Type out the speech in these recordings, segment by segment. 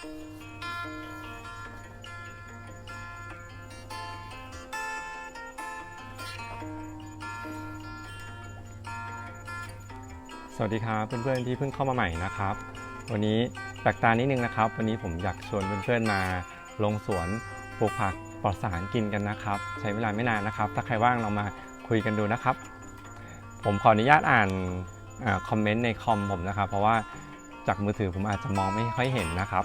สวัสดีครับเพื่อนๆที่เพิ่งเข้ามาใหม่นะครับ วันนี้แปลกตานิดนึงนะครับ วันนี้ผมอยากชวนเพื่อนๆมาลงสวนปลูกผักปลอดสารกินกันนะครับ ใช้เวลาไม่นานนะครับ ถ้าใครว่างเรามาคุยกันดูนะครับ ผมขออนุญาตอ่านอคอมเมนต์ในคอมผมนะครับ เพราะว่า จากมือถือผมอาจจะมองไม่ค่อยเห็นนะครับ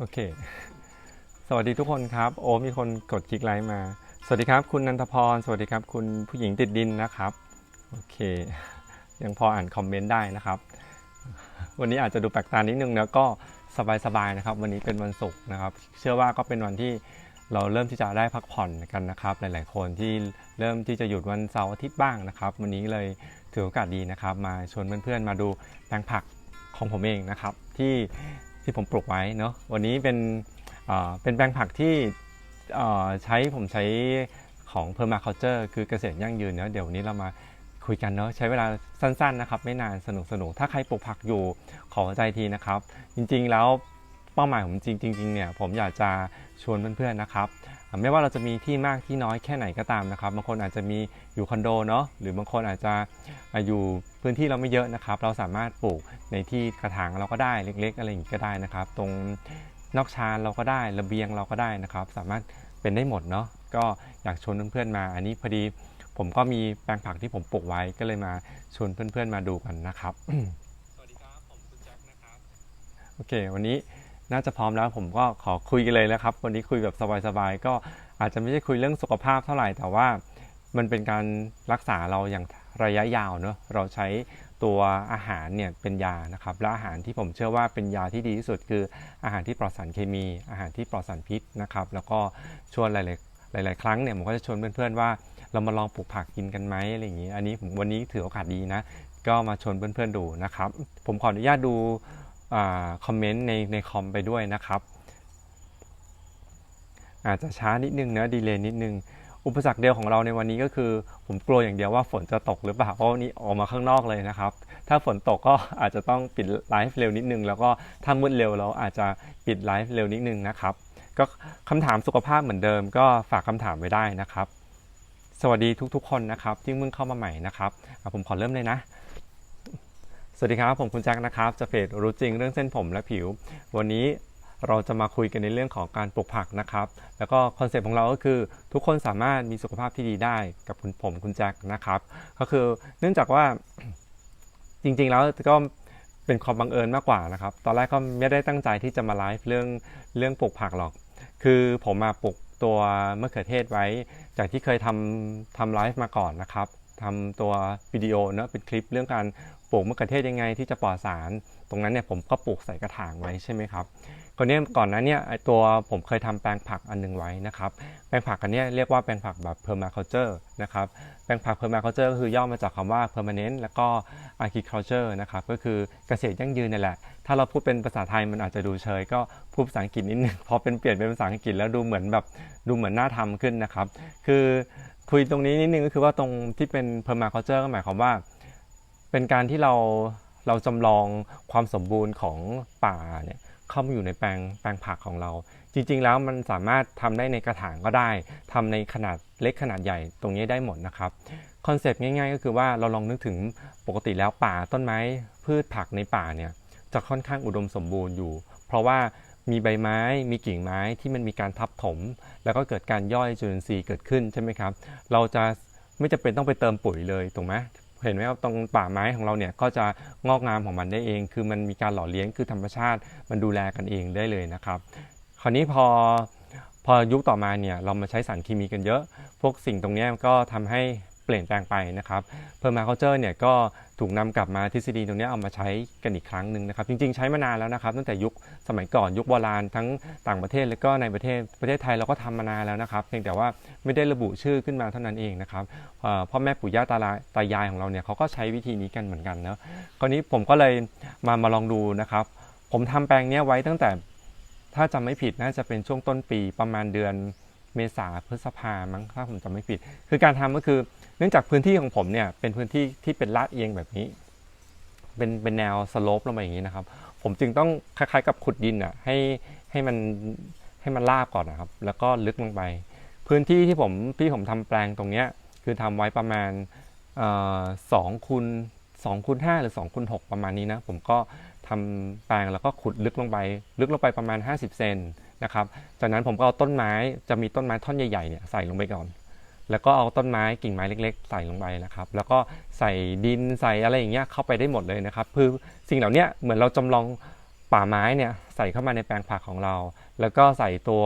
โอเค สวัสดีทุกคนครับ โอ้มีคนกดคลิกไลค์มา สวัสดีครับ คุณนันทพร สวัสดีครับ คุณผู้หญิงติดดินนะครับ โอเค ยังพออ่านคอมเมนต์ได้นะครับ วันนี้อาจจะดูแปลกตานิดนึงแล้วก็สบายๆนะครับ วันนี้เป็นวันศุกร์นะครับ เชื่อว่าก็เป็นวันที่เราเริ่มที่จะได้พักผ่อนกันนะครับ หลาย ๆ คนที่เริ่มที่จะหยุดวันเสาร์อาทิตย์บ้างนะครับ วันนี้เลยถือโอกาสดีนะครับ มาชวนเพื่อน ๆ มาดูแปลงผักของผมเองนะครับ ที่ที่ผมปลูกไว้เนาะวันนี้เป็น เป็นแปลงผักที่ใช้ผมใช้ของ permaculture คือเกษตรยั่งยืนเนาะเดี๋ยววันนี้เรามาคุยกันเนาะใช้เวลาสั้นๆนะครับไม่นานสนุกสนุกๆถ้าใครปลูกผักอยู่ขอใจทีนะครับ จริงๆแล้วเป้าหมายผมจริงๆเนี่ยผมอยากจะชวนเพื่อนๆนะครับไม่ว่าเราจะมีที่มากที่น้อยแค่ไหนก็ตามนะครับบางคนอาจจะมีอยู่คอนโดเนาะหรือบางคนอาจจะอยู่พื้นที่เราไม่เยอะนะครับ เราสามารถปลูกในที่กระถางเราก็ได้เล็ก ๆ อะไรอย่างนี้ก็ได้นะครับ ตรง นอกชานเราก็ได้ระเบียงเราก็ได้นะครับ สามารถเป็นได้หมดเนาะก็อยากชวนเพื่อนๆมา อันนี้พอดีผมก็มีแปลงผักที่ผมปลูกไว้ก็เลยมาชวนเพื่อนๆมาดูกันนะครับสวัสดีครับผมคุณแจ็คนะครับโอเค วันนี้น่าจะพร้อมแล้วผมก็ขอคุยกันเลยนะครับ วันนี้คุยแบบสบายๆก็อาจจะไม่ใช่คุยเรื่องสุขภาพเท่าไหร่แต่ว่ามันเป็นการรักษาเราอย่างระยะยาวเนอะเราใช้ ตัวอาหารเนี่ยเป็นยานะครับและอาหารที่ผมเชื่อว่าเป็นยาที่ดีที่สุด คืออาหารที่ปลอดสารเคมี อาหารที่ปลอดสารพิษนะครับแล้วก็ชวนหลายๆหลาย ๆ ครั้งเนี่ยผมก็จะชวนเพื่อน ๆ ว่าเรามาลองปลูกผักกินกันไหมอะไรอย่างนี้อันนี้ผมวันนี้ถือโอกาสดีนะ ก็มาชวนเพื่อน ๆ ดูนะครับ ผมขออนุญาตดูคอมเมนต์ในในคอมไปด้วยนะครับ อาจจะช้านิดนึงนะดีเลย์นิดนึง อุปสรรคเดียวของเราในวันนี้ก็คือ ผมกลัวอย่างเดียวว่าฝนจะตกหรือเปล่าเพราะวันนี้ออกมาข้างนอกเลยนะครับ ถ้าฝนตกก็อาจจะต้องปิดไลฟ์เร็วนิดนึง แล้วก็ถ้ามืดเร็วเราอาจจะปิดไลฟ์เร็วนิดนึงนะครับ ก็คำถามสุขภาพเหมือนเดิม ก็ฝากคำถามไว้ได้นะครับ สวัสดีทุกๆ คนนะครับที่เพิ่งเข้ามาใหม่นะครับผมขอเริ่มเลยนะสวัสดีครับ ผมคุณแจ็คนะครับจะเพจรู้จริงเรื่องเส้นผมและผิว วันนี้ เราจะมาคุยกันในเรื่องของการปลูกผักนะครับ แล้วก็คอนเซปต์ของเราก็คือทุกคนสามารถมีสุขภาพที่ดีได้กับคุณผมคุณแจ็คนะครับ ก็คือเนื่องจากว่าจริงๆแล้วก็เป็นความบังเอิญมากกว่านะครับ ตอนแรกก็ไม่ได้ตั้งใจที่จะมาไลฟ์เรื่องเรื่องปลูกผักหรอก คือผมมาปลูกตัวมะเขือเทศไว้ จากที่เคยทำทำไลฟ์มาก่อนนะครับทำตัววิดีโอเนอะเป็นคลิปเรื่องการปลูกมะเขือเทศยังไงที่จะปลอดสาร ตรงนั้นเนี่ยผมก็ปลูกใส่กระถางไว้ใช่ไหมครับ ก่อนนี้ก่อนหนั้นเนี่ยไอตัวผมเคยทำแปลงผักอันหนึงไว้นะครับ แปลงผักอันเนี้ยเรียกว่าแปลงผักแบบ permaculture นะครับ แปลงผัก permaculture ก็คือย่อมาจากคำว่า permanent แล้วก็ agriculture นะครับ ก็คือเกษตรยั่งยืนนี่แหละ ถ้าเราพูดเป็นภาษาไทยมันอาจจะดูเชย ก็พูดภาษาอังกฤษนิดนึง พอเป็นเปลี่ยนเป็นภาษาอังกฤษแล้วดูเหมือนแบบดูเหมือนน่าทำขึ้นนะครับ คือคุยตรงนี้นิดนึงก็คือว่าตรงที่เป็น permaculture ก็หมายความว่า เป็นการที่เราเราจำลองความสมบูรณ์ของป่าเนี่ย เข้ามาอยู่ในแปลงแปลงผักของเรา จริง ๆ แล้วมันสามารถทำได้ในกระถางก็ได้ทำในขนาดเล็กขนาดใหญ่ตรงนี้ได้หมดนะครับคอนเซปต์ง่าย ๆ ก็คือว่าเราลองนึกถึงปกติแล้วป่าต้นไม้ พืชผักในป่าเนี่ยจะค่อนข้างอุดมสมบูรณ์อยู่ เพราะว่ามีใบไม้ มีกิ่งไม้ที่มันมีการทับถม แล้วก็เกิดการย่อยจุลินทรีย์เกิดขึ้นใช่ไหมครับ เราจะไม่จำเป็นต้องไปเติมปุ๋ยเลยถูกไหม เห็นไหมครับตรงป่าไม้ของเราเนี่ยก็จะงอกงามของมันได้เอง คือมันมีการหล่อเลี้ยงคือธรรมชาติมันดูแลกันเองได้เลยนะครับ คราวนี้พอพอยุคต่อมาเนี่ยเรามาใช้สารเคมีกันเยอะ พวกสิ่งตรงนี้ก็ทำให้เปลี่ยนแปลงไปนะครับเพอร์มาเคาเจอร์เนี่ยก็ ถูกนำกลับมาทฤษฎีตรงนี้เอามาใช้กันอีกครั้งหนึ่งนะครับ จริงๆ ใช้มานานแล้วนะครับ ตั้งแต่ยุคสมัยก่อนยุคโบราณทั้งต่างประเทศแล้วก็ในประเทศประเทศไทยเราก็ทำมานานแล้วนะครับ เพียงแต่ว่าไม่ได้ระบุชื่อขึ้นมาเท่านั้นเองนะครับพ่อแม่ปู่ย่าตาตายายของเราเนี่ยเขาก็ใช้วิธีนี้กันเหมือนกันเนาะคราวนี้ผมก็เลยมามาลองดูนะครับ ผมทำแปลงนี้ไว้ตั้งแต่ถ้าจำไม่ผิดน่าจะเป็นช่วงต้นปีประมาณเดือนเมษาพฤษภามั้งถ้าผมจำไม่ผิด คือการทำก็คือ เนื่องจากพื้นที่ของผมเนี่ยเป็นพื้นที่ที่เป็นลาดเอียงแบบนี้ เป็นเป็นแนวสโลปลงมาอย่างนี้นะครับ ผมจึงต้องคล้ายๆกับขุดดินอะให้ให้มันให้มันลาบก่อนนะครับ แล้วก็ลึกลงไป พื้นที่ที่ผมที่ผมทำแปลงตรงเนี้ยคือทำไว้ประมาณสองคูณสองคูณห้าหรือ2คูณหกประมาณนี้นะ ผมก็ทำแปลงแล้วก็ขุดลึกลงไป ลึกลงไปประมาณ 50 เซนนะครับ จากนั้นผมก็เอาต้นไม้จะมีต้นไม้ท่อนใหญ่ๆเนี่ยใส่ลงไปก่อน แล้วก็เอาต้นไม้กิ่งไม้เล็ก ๆ ใส่ลงไปนะครับ แล้วก็ใส่ดินใส่อะไรอย่างเงี้ยเข้าไปได้หมดเลยนะครับคือสิ่งเหล่าเนี้ยเหมือนเราจำลองป่าไม้เนี่ยใส่เข้ามาในแปลงผักของเรา แล้วก็ใส่ตัว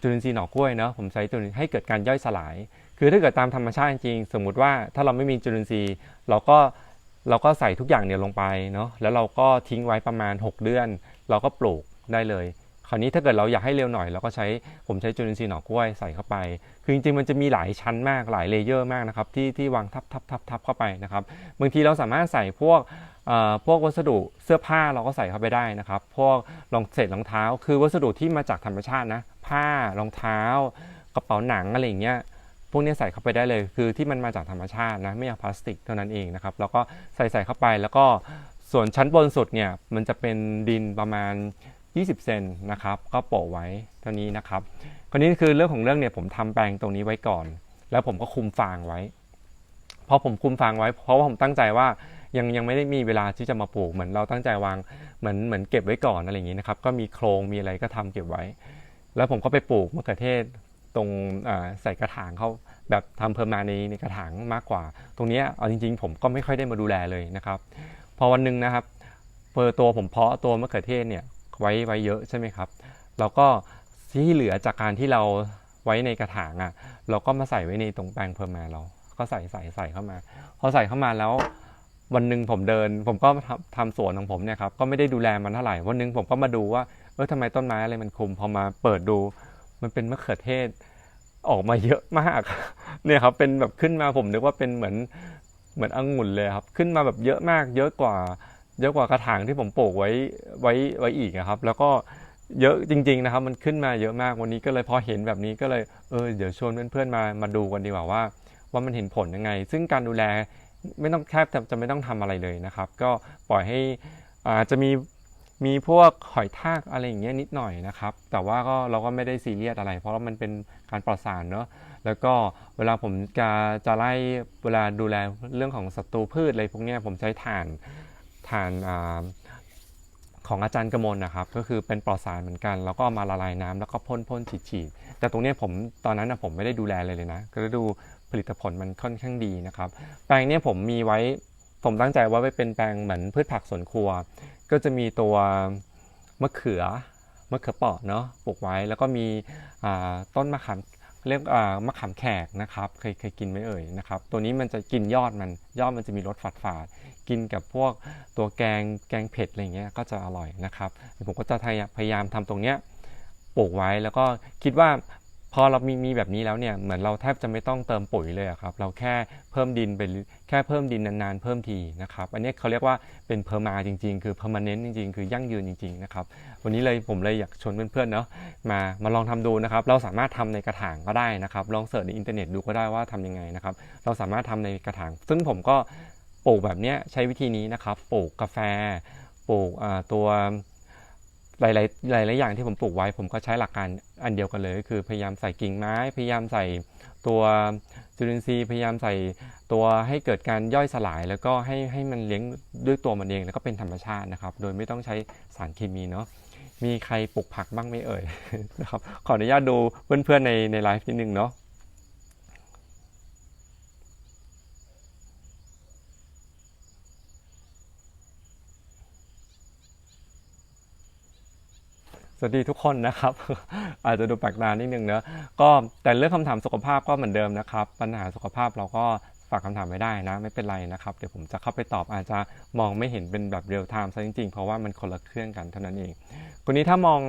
จุลินทรีย์หน่อกล้วยเนาะผมใช้จุลินให้เกิดการย่อยสลาย คือถ้าเกิดตามธรรมชาติจริงสมมุติว่าถ้าเราไม่มีจุลินทรีย์เราก็เราก็ใส่ทุกอย่างเนี่ยลงไปเนาะแล้วเราก็ทิ้งไว้ประมาณ 6 เดือน เราก็ปลูกได้เลย ราวนี้ถ้าเกิดเราอยากให้เร็วหน่อยเราก็ใช้ผมใช้จุลินทรีย์หน่อกล้วยใส่เข้าไป คือจริงๆมันจะมีหลายชั้นมากหลายเลเยอร์มากนะครับที่ที่วางทับทับทับทับเข้าไปนะครับบางทีเราสามารถใส่พวกเอ่อพวกวัสดุเสื้อผ้าเราก็ใส่เข้าไปได้นะครับ พวกรองเศษรองเท้า คือวัสดุที่มาจากธรรมชาตินะผ้ารองเท้ากระเป๋าหนังอะไรอย่างเงี้ยพวกนี้ใส่เข้าไปได้เลยคือที่มันมาจากธรรมชาตินะไม่เอาพลาสติกเท่านั้นเองนะครับแล้วก็ใส่ใส่เข้าไปแล้วก็ส่วนชั้นบนสุดเนี่ยมันจะเป็นดินประมาณ 20 เซนนะครับ ก็โปะไว้เท่านี้นะครับ คราวนี้คือเรื่องของเรื่องเนี่ยผมทำแปลงตรงนี้ไว้ก่อน แล้วผมก็คุมฟางไว้ พอผมคุมฟางไว้ เพราะว่าผมตั้งใจว่ายังยังไม่ได้มีเวลาที่จะมาปลูกเหมือนเราตั้งใจวางเหมือนเหมือนเก็บไว้ก่อนอะไรอย่างนี้นะครับ ก็มีโครงมีอะไรก็ทำเก็บไว้ แล้วผมก็ไปปลูกมะเขือเทศตรงใส่กระถางเขาแบบทำเพิ่มมาในในกระถางมากกว่า ตรงนี้เอาจริง ๆ ผมก็ไม่ค่อยได้มาดูแลเลยนะครับ พอวันหนึ่งนะครับเปิดตัวผมเพาะตัวมะเขือเทศเนี่ย ไว้ไว้เยอะใช่ไหมครับ เราก็ที่เหลือจากการที่เราไว้ในกระถางอะ เราก็มาใส่ไว้ในตรงแปลงเพิ่มมาเรา ก็ใส่ใส่ใส่เข้ามา พอใส่เข้ามาแล้ววันหนึ่งผมเดิน ผมก็ทำทำสวนของผมเนี่ยครับก็ไม่ได้ดูแลมันเท่าไหร่วันหนึ่งผมก็มาดูว่าเออทำไมต้นไม้อะไรมันคุม พอมาเปิดดู มันเป็นมะเขือเทศออกมาเยอะมากเนี่ยครับเป็นแบบขึ้นมาผมนึกว่าเป็นเหมือนเหมือนองุ่นเลยครับ ขึ้นมาแบบเยอะมากเยอะกว่า เยอะกว่ากระถางที่ผมปลูกไว้ไว้ไว้อีกอะครับ แล้วก็เยอะจริง ๆนะครับ มันขึ้นมาเยอะมากวันนี้ก็เลยพอเห็นแบบนี้ก็เลยเออเดี๋ยวชวนเพื่อนๆมามาดูกันดีกว่าว่า ว่ามันเห็นผลยังไง ซึ่งการดูแลไม่ต้องแทบจะไม่ต้องทำอะไรเลยนะครับ ก็ปล่อยให้อาจจะมีมีพวกหอยทากอะไรอย่างเงี้ยนิดหน่อยนะครับ แต่ว่าก็เราก็ไม่ได้ซีเรียสอะไร เพราะว่ามันเป็นการปลอดสารเนาะแล้วก็เวลาผมจะจะไล่เวลาดูแลเรื่องของศัตรูพืชอะไรพวกเนี้ยผมใช้ถ่าน ถ่านอาของอาจารย์กมลนะครับ ก็คือเป็นปลอดสารเหมือนกัน แล้วก็มาละลายน้ำแล้วก็พ่นพ่นฉีดฉีดแต่ตรงนี้ผมตอนนั้นนะผมไม่ได้ดูแลเลยเลยนะ ก็ดูผลิตผลมันค่อนข้างดีนะครับ แปลงนี้ผมมีไว้ผมตั้งใจว่าไว้เป็นแปลงเหมือนพืชผักสวนครัว ก็จะมีตัวมะเขือมะเขือเปาะเนาะปลูกไว้แล้วก็มีต้นมะขามเรียกมะขามแขกนะครับ เคยเคยกินไหมเอ่ยนะครับ ตัวนี้มันจะกินยอดมันยอดมันจะมีรสฝาดฝาด กินกับพวกตัวแกงแกงเผ็ดอะไรเงี้ยก็จะอร่อยนะครับผมก็จะพยายามทำตรงเนี้ยปลูกไว้แล้วก็คิดว่าพอเรามีมีแบบนี้แล้วเนี่ยเหมือนเราแทบจะไม่ต้องเติมปุ๋ยเลยครับ เราแค่เพิ่มดินไปแค่เพิ่มดินนานๆเพิ่มทีนะครับ อันนี้เขาเรียกว่าเป็นเพอร์มาจริงๆ คือ permanent จริงๆ คือยั่งยืนจริงๆนะครับวันนี้เลยผมเลยอยากชวนเพื่อนๆเนาะมามาลองทำดูนะครับ เราสามารถทำในกระถางก็ได้นะครับ ลองเสิร์ชในอินเทอร์เน็ตดูก็ได้ว่าทำยังไงนะครับ เราสามารถทำในกระถาง ซึ่งผมก็ ปลูกแบบนี้ใช้วิธีนี้นะครับ ปลูกกาแฟ ปลูกตัวหลายๆหลายๆอย่างที่ผมปลูกไว้ ผมก็ใช้หลักการอันเดียวกันเลยก็คือพยายามใส่กิ่งไม้ พยายามใส่ตัวจุลินทรีย์พยายามใส่ตัวให้เกิดการย่อยสลาย แล้วก็ให้ให้มันเลี้ยงด้วยตัวมันเองแล้วก็เป็นธรรมชาตินะครับ โดยไม่ต้องใช้สารเคมีเนาะมีใครปลูกผักบ้างไหมเอ่ยนะครับขออนุญาตดูเพื่อนๆในในไลฟ์นิดนึงเนาะ สวัสดีทุกคนนะครับ อาจจะดูแปลกตานิดนึงเนอะก็แต่เรื่องคำถามสุขภาพก็เหมือนเดิมนะครับ ปัญหาสุขภาพเราก็ฝากคำถามไว้ได้นะ ไม่เป็นไรนะครับ เดี๋ยวผมจะเข้าไปตอบอาจจะมองไม่เห็นเป็นแบบเรียลไทม์ซะจริงๆ เพราะว่ามันคนละเครื่องกันเท่านั้นเองคนนี้ถ้ามอง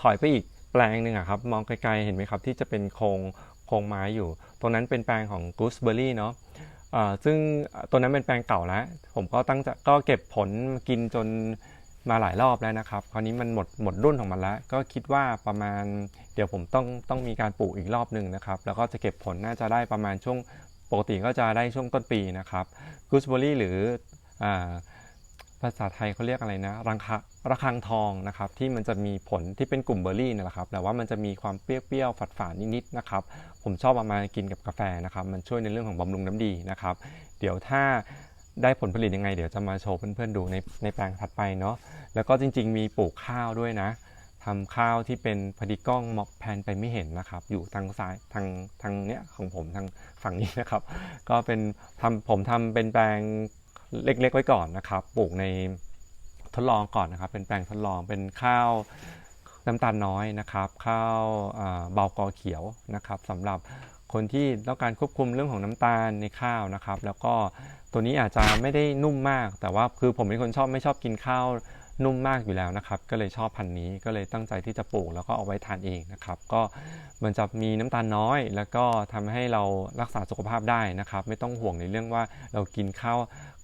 ถอยไปอีกแปลงหนึ่งอะครับ มองไกลๆเห็นไหมครับ ที่จะเป็นโครงโครงไม้อยู่ ตรงนั้นเป็นแปลงของ Gooseberry เนาะซึ่งตัวนั้นเป็นแปลงเก่าแล้ว ผมก็ตั้งจะก็เก็บผลกินจน มาหลายรอบแล้วนะครับ คราวนี้มันหมดหมดรุ่นของมันแล้ว ก็คิดว่าประมาณเดี๋ยวผมต้องต้องมีการปลูกอีกรอบหนึ่งนะครับ แล้วก็จะเก็บผลน่าจะได้ประมาณช่วงปกติก็จะได้ช่วงต้นปีนะครับกูสเบอรี่หรืออภาษาไทยเขาเรียกอะไรนะรังคะระฆังทองนะครับที่มันจะมีผลที่เป็นกลุ่มเบอร์รี่นั่นแหละครับแต่ว่ามันจะมีความเปรี้ยวๆฝาดๆนิดๆนะครับ ผมชอบเอามากินกับกาแฟนะครับ มันช่วยในเรื่องของบำรุงน้ำดีนะครับ เดี๋ยวถ้า ได้ผลผลิตยังไง เดี๋ยวจะมาโชว์เพื่อนๆดูในในแปลงถัดไปเนาะแล้วก็จริง ๆ มีปลูกข้าวด้วยนะทำข้าวที่เป็นพอดีกล้องมองแพนไปไม่เห็นนะครับ อยู่ทางซ้ายทางทางเนี้ยของผมทางฝั่งนี้นะครับ ก็เป็นทำผมทำเป็นแปลงเล็กๆไว้ก่อนนะครับ ปลูกในทดลองก่อนนะครับ เป็นแปลงทดลองเป็นข้าวน้ำตาลน้อยนะครับ ข้าวเบากอเขียวนะครับสำหรับ คนที่ต้องการควบคุมเรื่องของน้ำตาลในข้าวนะครับ แล้วก็ตัวนี้อาจจะไม่ได้นุ่มมาก แต่ว่าคือผมเป็นคนชอบไม่ชอบกินข้าวนุ่มมากอยู่แล้วนะครับ ก็เลยชอบพันธุ์นี้ก็เลยตั้งใจที่จะปลูกแล้วก็เอาไว้ทานเองนะครับ ก็มันจะมีน้ำตาลน้อย แล้วก็ทำให้เรารักษาสุขภาพได้นะครับ ไม่ต้องห่วงในเรื่องว่าเรากินข้าว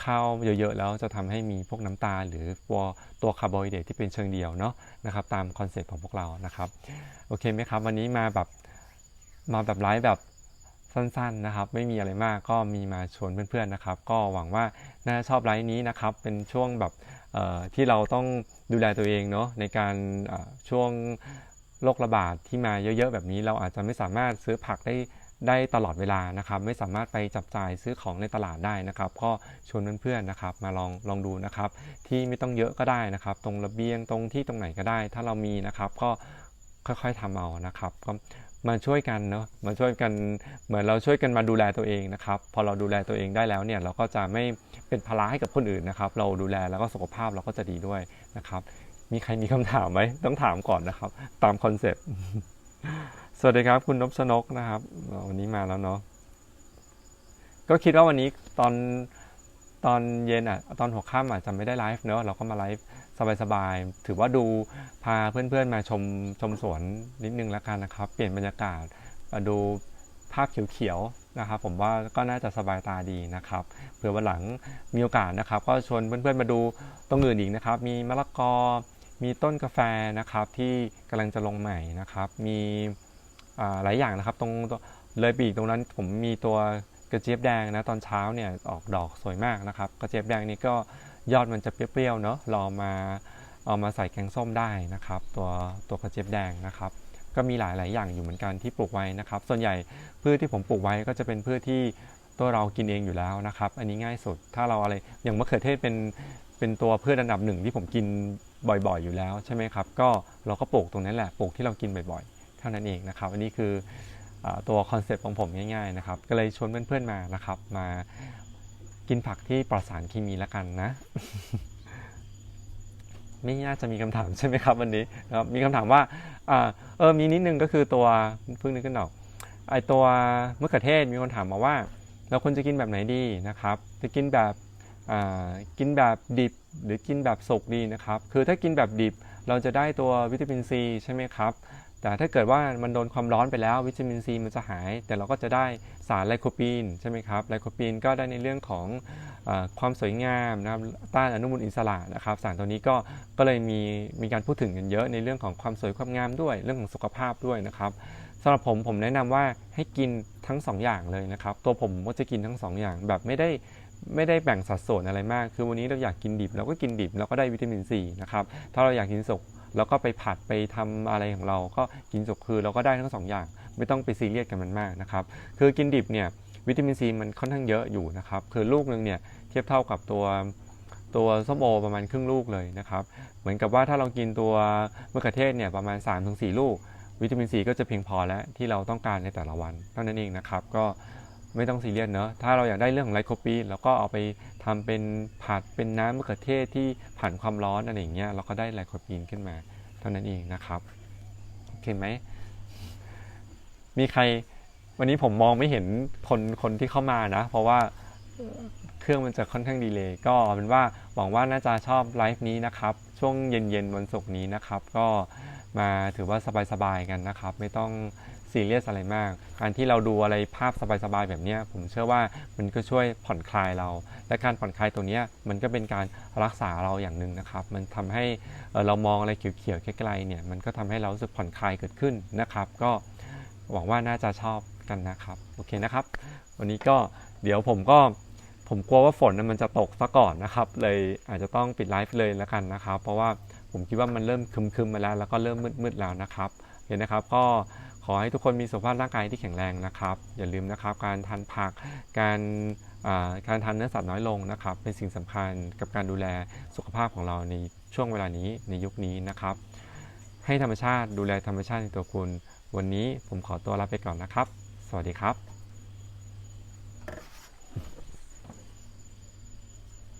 ข้าวเยอะๆแล้วจะทำให้มีพวกน้ำตาลหรือตัวตัวคาร์โบไฮเดรตที่เป็นเชิงเดียวเนาะนะครับ ตามคอนเซ็ปต์ของพวกเรานะครับโอเคไหมครับ วันนี้มาแบบมาแบบไลฟ์แบบ สั้นๆนะครับ ไม่มีอะไรมากก็มีมาชวนเพื่อนๆนะครับ ก็หวังว่าน่าชอบไลฟ์นี้นะครับ เป็นช่วงแบบที่เราต้องดูแลตัวเองเนาะในการช่วงโรคระบาดที่มาเยอะๆแบบนี้ เราอาจจะไม่สามารถซื้อผักได้ได้ตลอดเวลานะครับ ไม่สามารถไปจับจ่ายซื้อของในตลาดได้นะครับ ก็ชวนเพื่อนๆนะครับ มาลองลองดูนะครับ ที่ไม่ต้องเยอะก็ได้นะครับ ตรงระเบียงตรงที่ตรงไหนก็ได้ ถ้าเรามีนะครับ ก็ค่อยๆทำเอานะครับก็ มาช่วยกันเนาะมาช่วยกันเหมือนเราช่วยกันมาดูแลตัวเองนะครับ พอเราดูแลตัวเองได้แล้วเนี่ยเราก็จะไม่เป็นภาระให้กับคนอื่นนะครับ เราดูแลแล้วก็สุขภาพเราก็จะดีด้วยนะครับ มีใครมีคำถามไหมต้องถามก่อนนะครับ ตามคอนเซปต์สวัสดีครับคุณนพชนกนะครับวันนี้มาแล้วเนาะก็คิดว่าวันนี้ตอนตอนเย็นอะตอนหัวค่ำอาจจะไม่ได้ไลฟ์เนอะเราก็มาไลฟ์ สบายๆ ถือว่าดูพาเพื่อนๆมาชมชมสวนนิดนึงแล้วกันนะครับ เปลี่ยนบรรยากาศมาดูภาพเขียวๆนะครับ ผมว่าก็น่าจะสบายตาดีนะครับเผื่อวันหลังมีโอกาสนะครับ ก็ชวนเพื่อนๆมาดูตรงอื่นอีกนะครับ มีมะละกอ มีต้นกาแฟนะครับ ที่กำลังจะลงใหม่นะครับ มีหลายอย่างนะครับ ตรงเลยปีกตรงนั้นผมมีตัวกระเจี๊ยบแดงนะตอนเช้าเนี่ยออกดอกสวยมากนะครับ กระเจี๊ยบแดงนี่ก็ ยอดมันจะเปรี้ยวๆเนาะเราเอมาเอามาใส่แกงส้มได้นะครับ ตัวตัวกระเจี๊ยบแดงนะครับ ก็มีหลาย ๆ อย่างอยู่เหมือนกันที่ปลูกไว้นะครับ ส่วนใหญ่พืชที่ผมปลูกไว้ก็จะเป็นพืชที่ตัวเรากินเองอยู่แล้วนะครับ อันนี้ง่ายสุดถ้าเราอะไรอย่างมะเขือเทศเป็นเป็นตัวพืชอันดับหนึ่งที่ผมกินบ่อยๆอยู่แล้วใช่ไหมครับ ก็เราก็ปลูกตรงนั้นแหละปลูกที่เรากินบ่อยๆเท่านั้นเองนะครับ อันนี้คืออตัวคอนเซปต์ของผมง่ายๆนะครับ ก็เลยชวนเพื่อนๆมานะครับ มา กินผักที่ปลอดสารเคมีแล้วกันนะ ไม่น่าจะมีคำถามใช่ไหมครับวันนี้นะครับมีคำถามว่าอเออมีนิดนึงก็คือตัวเพิ่งนึกขึ้นออกไอตัวมะเขือเทศมีคนถามมาว่า เราควรจะกินแบบไหนดีนะครับ จะกินแบบกินแบบดิบหรือกินแบบสุกดีนะครับ คือถ้ากินแบบดิบเราจะได้ตัววิตามินซีใช่ไหมครับ แต่ถ้าเกิดว่ามันโดนความร้อนไปแล้ววิตามินซีมันจะหาย แต่เราก็จะได้สารไลโคปีนใช่ไหมครับไลโคปีนก็ได้ในเรื่องของอความสวยงามนะครับต้านอนุมูลอิสระนะครับ สารตัวนี้ก็ก็เลยมีมีการพูดถึงกันเยอะในเรื่องของความสวยความงามด้วย เรื่องของสุขภาพด้วยนะครับสำหรับผมผมแนะนำว่าให้กินทั้งสองอย่างเลยนะครับ ตัวผมก็จะกินทั้งสองอย่างแบบไม่ได้ไม่ได้แบ่งสัดส่วนอะไรมาก คือวันนี้เราอยากกินดิบเราก็กินดิบเราก็ได้วิตามินซีนะครับถ้าเราอยากกินสุก แล้วก็ไปผัดไปทำอะไรของเราก็กินสุกคือเราก็ได้ทั้งสองอย่าง ไม่ต้องไปซีเรียสกันมันมากนะครับ คือกินดิบเนี่ยวิตามินซีมันค่อนข้างเยอะอยู่นะครับ คือลูกหนึงเนี่ยเทียบเท่ากับตัวตัวส้มโอประมาณครึ่งลูกเลยนะครับ เหมือนกับว่าถ้าเรากินตัวมะเขือเทศเนี่ยประมาณ 3-4 ลูก วิตามินซีก็จะเพียงพอแล้วที่เราต้องการในแต่ละวันเท่านั้นเองนะครับ ก็ ไม่ต้องซีเรียสเนอะถ้าเราอยากได้เรื่องของไลโคปีนเราก็เอาไปทำเป็นผัดเป็นน้ำมะเขือเทศที่ผ่านความร้อนอะไรอย่างเงี้ยเราก็ได้ไลโคปีนขึ้นมา เท่านั้นเองนะครับโอเคไหมมีใครวันนี้ผมมองไม่เห็นคนคนที่เข้ามานะ เพราะว่าเครื่องมันจะค่อนข้างดีเลย์ก็เอาเป็นว่าหวังว่าน่าจะชอบไลฟ์นี้นะครับ ช่วงเย็นๆวันศุกร์นี้นะครับ ก็มาถือว่าสบายๆกันนะครับ ไม่ต้อง ซีเรียสอะไรมาก การที่เราดูอะไรภาพสบายๆแบบนี้ผมเชื่อว่ามันก็ช่วยผ่อนคลายเรา และการผ่อนคลายตัวนี้มันก็เป็นการรักษาเราอย่างหนึ่งนะครับ มันทำให้เรามองอะไรเขียวๆไกลๆเนี่ยมันก็ทำให้เราสึกผ่อนคลายเกิดขึ้นนะครับ ก็หวังว่าน่าจะชอบกันนะครับโอเคนะครับ วันนี้ก็เดี๋ยวผมก็ผมกลัวว่าฝนมันจะตกซะก่อนนะครับ เลยอาจจะต้องปิดไลฟ์เลยแล้วกันนะครับ เพราะว่าผมคิดว่ามันเริ่มคึมๆมาแล้ว แล้วก็เริ่มมืดๆแล้วนะครับเห็นนะครับก็ ขอให้ทุกคนมีสุขภาพร่างกายที่แข็งแรงนะครับ อย่าลืมนะครับ การทานผัก การการทานเนื้อสัตว์น้อยลงนะครับ เป็นสิ่งสำคัญกับการดูแลสุขภาพของเราในช่วงเวลานี้ในยุคนี้นะครับ ให้ธรรมชาติดูแลธรรมชาติในตัวคุณ วันนี้ผมขอตัวลาไปก่อนนะครับ สวัสดีครับ